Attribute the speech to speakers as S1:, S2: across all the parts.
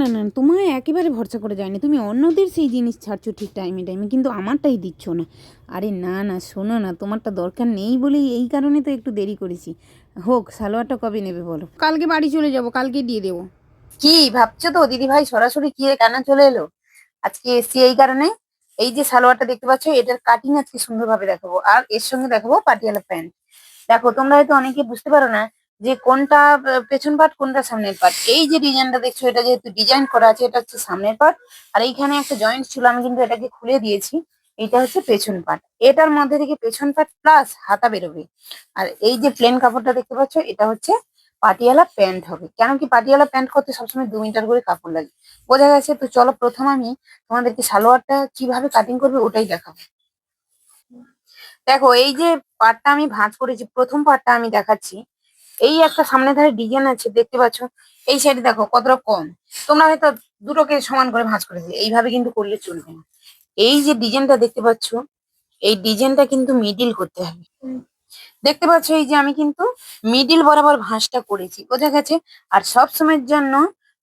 S1: না না না তোমায় একেবারে ভরসা করে যায়নি। তুমি অন্যদের সেই জিনিস ছাড়ছো ঠিক টাইমে টাইমে কিন্তু আমারটাই দিচ্ছ না। আরে না না শোনো না তোমারটা দরকার নেই বলেই এই কারণে তো একটু দেরি করেছি। হোক সালোয়ারটা কবে নেবে বলো? কালকে বাড়ি চলে যাব কালকে দিয়ে দেবো।
S2: কি ভাবছ তো? দিদি ভাই সরাসরি কি কেন চলে এলো? আজকে এসছি এই কারণে। এই যে সালোয়ারটা দেখতে পাচ্ছ এটার কাটিং আজকে সুন্দরভাবে দেখাবো। আর এর সঙ্গে দেখাবো পাটিয়ালা প্যান্ট দেখো তোমরা হয়তো অনেকে বুঝতে পারো না যে কোনটা পেছন পাট কোনটা সামনের পাট এই যে ডিজাইনটা দেখছ, এটা যেহেতু ডিজাইন করা আছে, এটা হচ্ছে সামনের পাট আর এইখানে একটা জয়েন্ট ছিল, আমি কিন্তু এটাকে খুলে দিয়েছি। এটা হচ্ছে পেছন পাট এটার মধ্যে থেকে পেছন পাট প্লাস হাতা বেরোবে। আর এই যে প্লেন কাপড়টা দেখতে পাচ্ছ, এটা হচ্ছে পাটিয়ালা প্যান্ট হবে। কেন কি পাটিয়ালা প্যান্ট করতে সবসময় দু মিটার করে কাপড় লাগে? বোঝা গেছে তো, চলো প্রথম আমি তোমাদেরকে সালোয়ারটা কীভাবে কাটিং করবে, ওটাই দেখাবো। দেখো, এই যে পাটটা আমি ভাঁজ করেছি, প্রথম পাটটা আমি দেখাচ্ছি। এই একটা সামনে ধারে ডিজাইন আছে, দেখতে পাচ্ছ? এই সাইডে দেখো কতটা কম। তোমরা হয়তো দুটোকে সমান করে ভাঁজ করেছি, এইভাবে কিন্তু করলে চলবে না। এই যে ডিজাইনটা দেখতে পাচ্ছ, এই ডিজাইনটা কিন্তু মিডিল করতে হবে। দেখতে পাচ্ছ এই যে আমি কিন্তু মিডিল বরাবর ভাঁজটা করেছি, বোঝা গেছে? আর সব সময়ের জন্য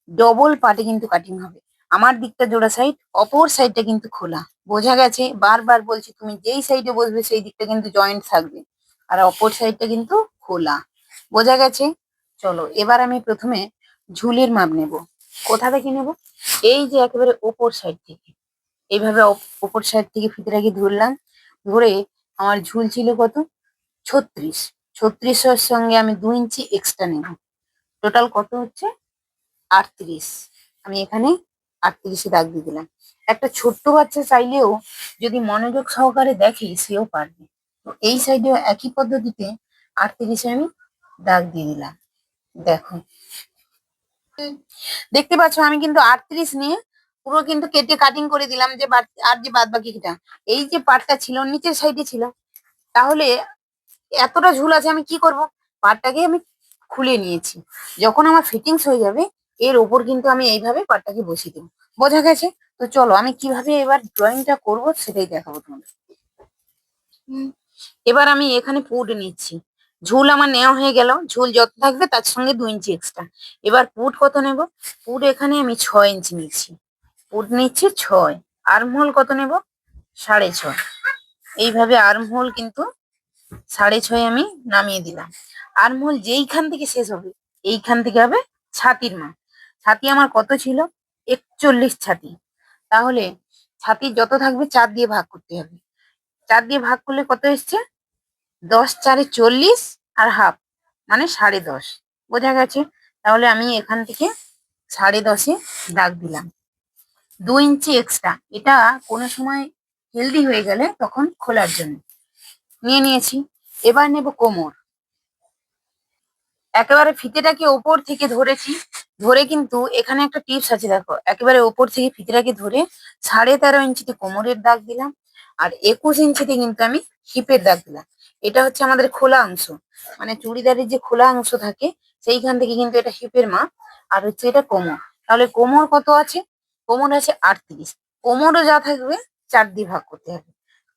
S2: ডবল পাটে কিন্তু কাটিং হবে। আমার দিকটা জোড়া সাইড অপর সাইডটা কিন্তু খোলা। বোঝা গেছে? বারবার বলছি, তুমি যেই সাইডে বসবে, সেই দিকটা কিন্তু জয়েন্ট থাকবে। আর অপর সাইডটা কিন্তু খোলা। বোঝা গেছে? চলো, এবার আমি প্রথমে ঝুলের মাপ নেব। কোথা থেকে নেব? এই যে একেবারে ওপর সাইড থেকে। এইভাবে ওপর সাইড থেকে ফিতেটাকে ধরলাম। ধরে আমার ঝুল ছিল কত? ছত্রিশ। ছত্রিশের সঙ্গে আমি দু ইঞ্চি এক্সট্রা নেব। টোটাল কত হচ্ছে? আটত্রিশ। আমি এখানে আটত্রিশে দাগ দিয়ে দিলাম। একটা ছোট্ট বাচ্চা চাইলেও যদি মনোযোগ সহকারে দেখে, সেও পারবে। তো এই সাইডেও একই পদ্ধতিতে আটত্রিশে আমি দাগ দিয়ে দিলাম। দেখো। দেখতে পাচ্ছ, আমি কিন্তু আটত্রিশ নিয়ে পুরো কিন্তু কেটে কাটিং করে দিলাম যে আর যে বাদ বাকিটা এই যে পাটটা ছিল, নিচের সাইডে ছিল। তাহলে এতটা ঝুল আছে, আমি কি করব? পাটটাকে আমি খুলে নিয়েছি। যখন আমার ফিটিংস হয়ে যাবে, এর ওপর কিন্তু আমি এইভাবে পাটটাকে বসিয়ে দেবো। বোঝা গেছে? তো চলো, আমি কীভাবে এবার ড্রয়িংটা করব সেটাই দেখাবো তোমাদের। এবার আমি এখানে পুট নিচ্ছি। ঝুল আমার নেওয়া হয়ে গেল। ঝুল যত থাকবে তার সঙ্গে দু ইঞ্চি এক্সট্রা এবার পুট কত নেব? পুট এখানে আমি ছয় ইঞ্চি নিচ্ছি। পুট নিচ্ছি ছয়। আর্মহোল কত নেব? সাড়ে ছয়। এইভাবে আর্মহোল কিন্তু সাড়ে ছয় আমি নামিয়ে দিলাম। আর্মহোল যেইখান থেকে শেষ হবে, এইখান থেকে হবে ছাতির মা ছাতি আমার কত ছিল? একচল্লিশ ছাতি। তাহলে ছাতি যত থাকবে চার দিয়ে ভাগ করতে হবে। চার দিয়ে ভাগ করলে কত এসছে? দশ চারে চল্লিশ আর হাফ মানে সাড়ে দশ। বোঝা গেছে? তাহলে আমি এখান থেকে সাড়ে দশে দাগ দিলাম। দু ইঞ্চি এক্সট্রা এটা কোনো সময় হেলদি হয়ে গেলে তখন খোলার জন্য। নিয়ে নিয়েছি। এবার নেব কোমর। একেবারে ফিতেটাকে ওপর থেকে ধরেছি। ধরে কিন্তু এখানে একটা টিপস আছে, দেখো। একেবারে ওপর থেকে ফিতেটাকে ধরে সাড়ে তেরো ইঞ্চিতে কোমরের দাগ দিলাম। আর একুশ ইঞ্চিতে কিন্তু আমি হিপের দাগ দিলাম। এটা হচ্ছে আমাদের খোলা অংশ। মানে চুড়িদারের যে খোলা অংশ থাকে, সেইখান থেকে কিন্তু এটা হিপের মাপ। আর হচ্ছে এটা কোমর। তাহলে কোমর কত আছে? কোমর আছে আটত্রিশ। কোমরও যা থাকবে, চার দিয়ে ভাগ করতে হবে।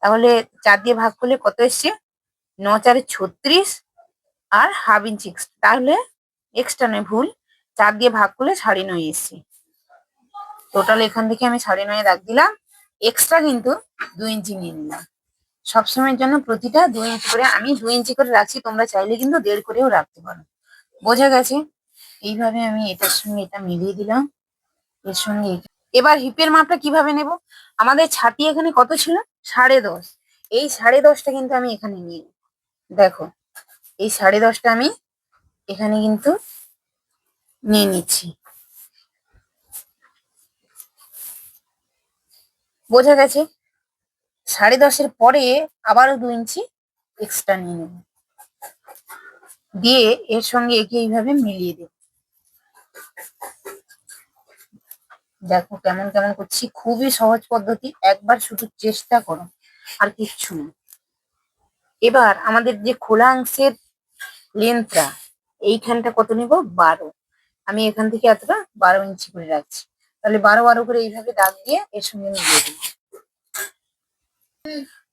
S2: তাহলে চার দিয়ে ভাগ করলে কত এসছে? ন চারে ছত্রিশ আর হাফ ইঞ্চি তাহলে এক্সট্রা নয়, ভুল। চার দিয়ে ভাগ করলে সাড়ে নয় এসছে। টোটাল এখান থেকে আমি সাড়ে নয় দাগ দিলাম। এক্সট্রা কিন্তু দু ইঞ্চি নিয়ে নিলাম। সবসময়ের জন্য প্রতিটা দুই ইঞ্চি করে, আমি দু ইঞ্চি করে রাখছি, তোমরা চাইলে কিন্তু দেড় করেও রাখতে পারো। বোঝা গেছে? এইভাবে আমি এটার সঙ্গে এটা মিলিয়ে দিলাম। এর সঙ্গে এবার হিপের মাপটা কীভাবে নেব? আমাদের ছাতি এখানে কত ছিল? সাড়ে দশ। এই সাড়ে দশটা কিন্তু আমি এখানে নিয়ে। দেখো, এই সাড়ে দশটা আমি এখানে কিন্তু নিয়ে নিচ্ছি। বোঝা গেছে সাড়ে দশের পরে আবারও দু ইঞ্চি এক্সট্রা নিয়ে নেব। দিয়ে এর সঙ্গে একে এইভাবে মিলিয়ে দেব। দেখো কেমন কেমন করছি, খুবই সহজ পদ্ধতি, একবার শুধু চেষ্টা করো, আর কিচ্ছু না। এবার আমাদের যে খোলা অংশের লেন্থটা এইখানটা কত নিব? বারো। আমি এখান থেকে এতটা বারো ইঞ্চি করে রাখছি। তাহলে বারো বারো করে এইভাবে দাগ দিয়ে এর সঙ্গে মিলিয়ে দিই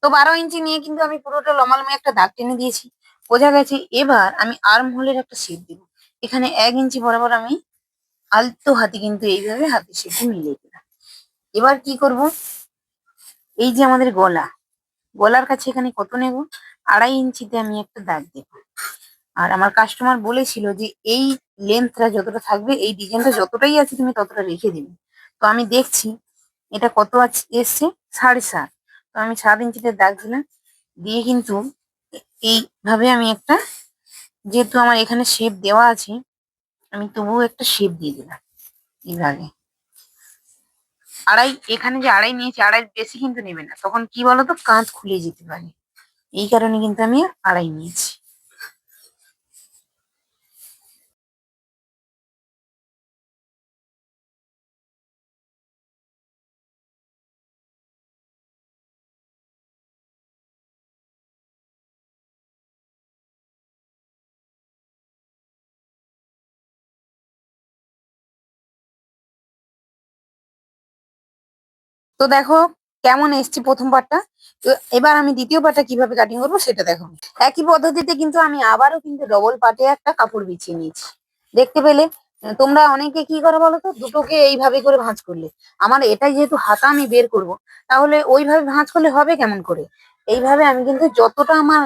S2: তো বারো ইঞ্চি নিয়ে কিন্তু আমি পুরোটা লমালমে একটা দাগ টেনে দিয়েছি। বোঝা গেছে এবার আমি আর্ম হোলের একটা শেপ দিব। এখানে এক ইঞ্চি বরাবর আমি আলতো হাতে কিন্তু এইভাবে হাতে সেটি মিলিয়ে দিলাম। এবার কি করব? এই যে আমাদের গলা, গলার কাছে এখানে কত নেব? আড়াই ইঞ্চিতে আমি একটা দাগ দেব। আর আমার কাস্টমার বলেছিল যে এই লেন্থটা যতটা থাকবে, এই ডিজাইনটা যতটাই আছে তুমি ততটা রেখে দিবে। তো আমি দেখছি এটা কত আছে এসছে? সাড়ে সাত। তো আমি সাত ইঞ্চিতে দাগ দিলাম। দিয়ে কিন্তু এইভাবে আমি একটা, যেহেতু আমার এখানে শেপ দেওয়া আছে, আমি তবুও একটা শেপ দিয়ে দিলাম এইভাবে। আড়াই, এখানে যে আড়াই নিয়েছি, আড়াই বেশি কিন্তু নেবে না। তখন কি বলতো? কাঁধ খুলে যেতে পারে। এই কারণে কিন্তু আমি আড়াই নিয়েছি। তো দেখো কেমন এসছি প্রথম পার্টটা তো এবার আমি দ্বিতীয় পার্টটা কীভাবে কাটিং করব সেটা দেখো। একই পদ্ধতিতে কিন্তু আমি আবারও কিন্তু ডবল পার্টে একটা কাপড় বিছিয়ে নিয়েছি। দেখতে পেলে? তোমরা অনেকে কি করো বলো তো? দুটোকে এইভাবে করে ভাঁজ করলে। আমার এটাই যেহেতু হাতা আমি বের করব, তাহলে ওইভাবে ভাঁজ করলে হবে কেমন করে? এইভাবে আমি কিন্তু যতটা আমার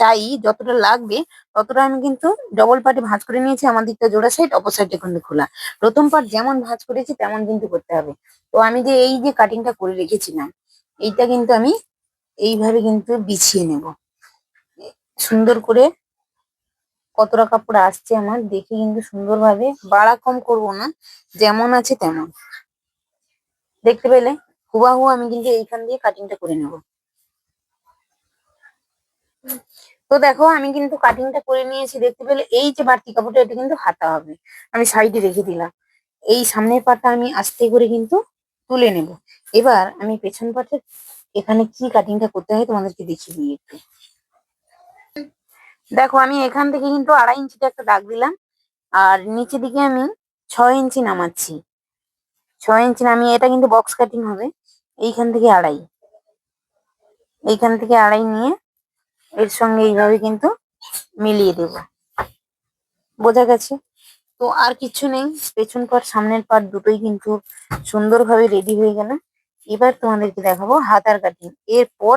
S2: চাই, যতটা লাগবে, ততটা আমি কিন্তু ডবল পার্টে ভাঁজ করে নিয়েছি, আমার দিকটা জোড়া সাইড অপর সাইডটা কিন্তু খোলা। প্রথম পার্ট যেমন ভাঁজ করেছি, তেমন কিন্তু করতে হবে। তো আমি যে এই যে কাটিংটা করে রেখেছিলাম, এইটা কিন্তু আমি এইভাবে কিন্তু বিছিয়ে নেব। সুন্দর করে কতটা কাপড় আসছে আমার, দেখে কিন্তু সুন্দরভাবে বাড়া কম করব না, যেমন আছে তেমন। দেখতে পেলে? হুবাহু আমি কিন্তু এইখান দিয়ে কাটিংটা করে নেব। তো দেখো, আমি কিন্তু কাটিংটা করে নিয়েছি, দেখতে পেলে এই যে বাড়তি কাপড়টা, এটা কিন্তু হাতা হবে। আমি সাইডে রেখে দিলাম। এই সামনের পাটটা আমি আস্তে করে কিন্তু তুলে নেব। এবার আমি পেছন পাটের এখানে কি কাটিংটা করতে হয় তোমাদেরকে দেখিয়ে দিই একটু। দেখো, আমি এখান থেকে কিন্তু আড়াই ইঞ্চিতে একটা দাগ দিলাম। আর নিচে দিকে আমি ছয় ইঞ্চি নামাচ্ছি। ছয় ইঞ্চি নামিয়ে এটা কিন্তু বক্স কাটিং হবে। এইখান থেকে আড়াই। এইখান থেকে আড়াই নিয়ে এর সঙ্গে এইভাবে কিন্তু মিলিয়ে দেব। বোঝা গেছে? তো আর কিছু নেই। পেছন পাট সামনের পাট দুটোই কিন্তু সুন্দরভাবে রেডি হয়ে গেল। এবার তোমাদেরকে দেখাবো হাতার কাটিং। এরপর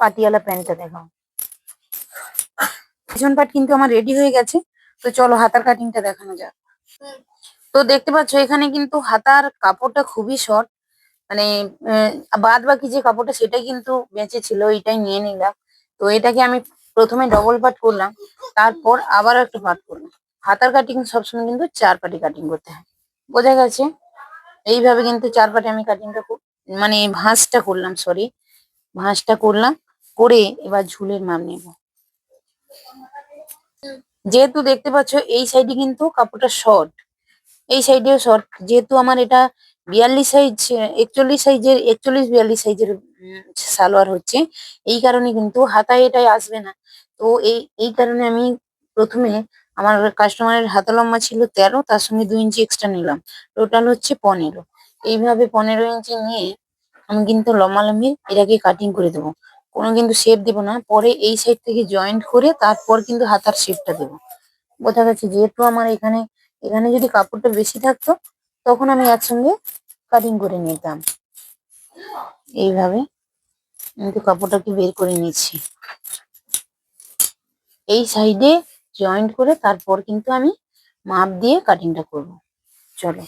S2: পাটিয়ালা প্যান্টটা দেখাবো। পেছন পাট কিন্তু আমার রেডি হয়ে গেছে। তো চলো হাতার কাটিংটা দেখানো যাক। তো দেখতে পাচ্ছ, এখানে কিন্তু হাতার কাপড়টা খুবই শর্ট মানে বাদ বাকি যে কাপড়টা সেটাই কিন্তু বেঁচে ছিল এটাই নিয়ে নিলাম। তো এটাকে আমি প্রথমে ডবল পার্ট করলাম, তারপর আবার একটা পার্ট করলাম। হাতার কাটিং সবসময় কিন্তু চার পাটি কাটিং করতে হয়। বোঝা গেছে? এইভাবে কিন্তু চার পাটি আমি কাটিংটা মানে ভাঁজটা করলাম সরি ভাঁজটা করলাম, করে এবার ঝুলের মাপ নেব। যেহেতু দেখতে পাচ্ছ, এই সাইডে কিন্তু কাপড়টা শর্ট এই সাইডেও শর্ট যেহেতু আমার এটা বিয়াল্লিশ সাইজ, একচল্লিশ সাইজের, একচল্লিশ বিয়াল্লিশ সাইজের সালোয়ার হচ্ছে। এই কারণে কিন্তু হাতায় এটাই আসবে না। তো এই এই কারণে আমি প্রথমে আমার কাস্টমারের হাতা লম্বা ছিল তেরো, তার সঙ্গে দুই ইঞ্চি এক্সট্রা নিলাম। টোটাল হচ্ছে পনেরো। এইভাবে পনেরো ইঞ্চি নিয়ে আমি কিন্তু লম্বা লম্বি এটাকে কাটিং করে দেবো। কোনো কিন্তু শেপ দেবো না। পরে এই সাইড থেকে জয়েন্ট করে তারপর কিন্তু হাতার শেপটা দেবো। বোঝা গেছে, যেহেতু আমার এখানে এখানে যদি কাপড়টা বেশি থাকতো, তখন আমি একসঙ্গে কাটিং করে নিতাম। এইভাবে কিন্তু কাপড়টাকে বের করে নিচ্ছি এই সাইডে জয়েন্ট করে তারপর কিন্তু আমি মাপ দিয়ে কাটিংটা করব। চলো।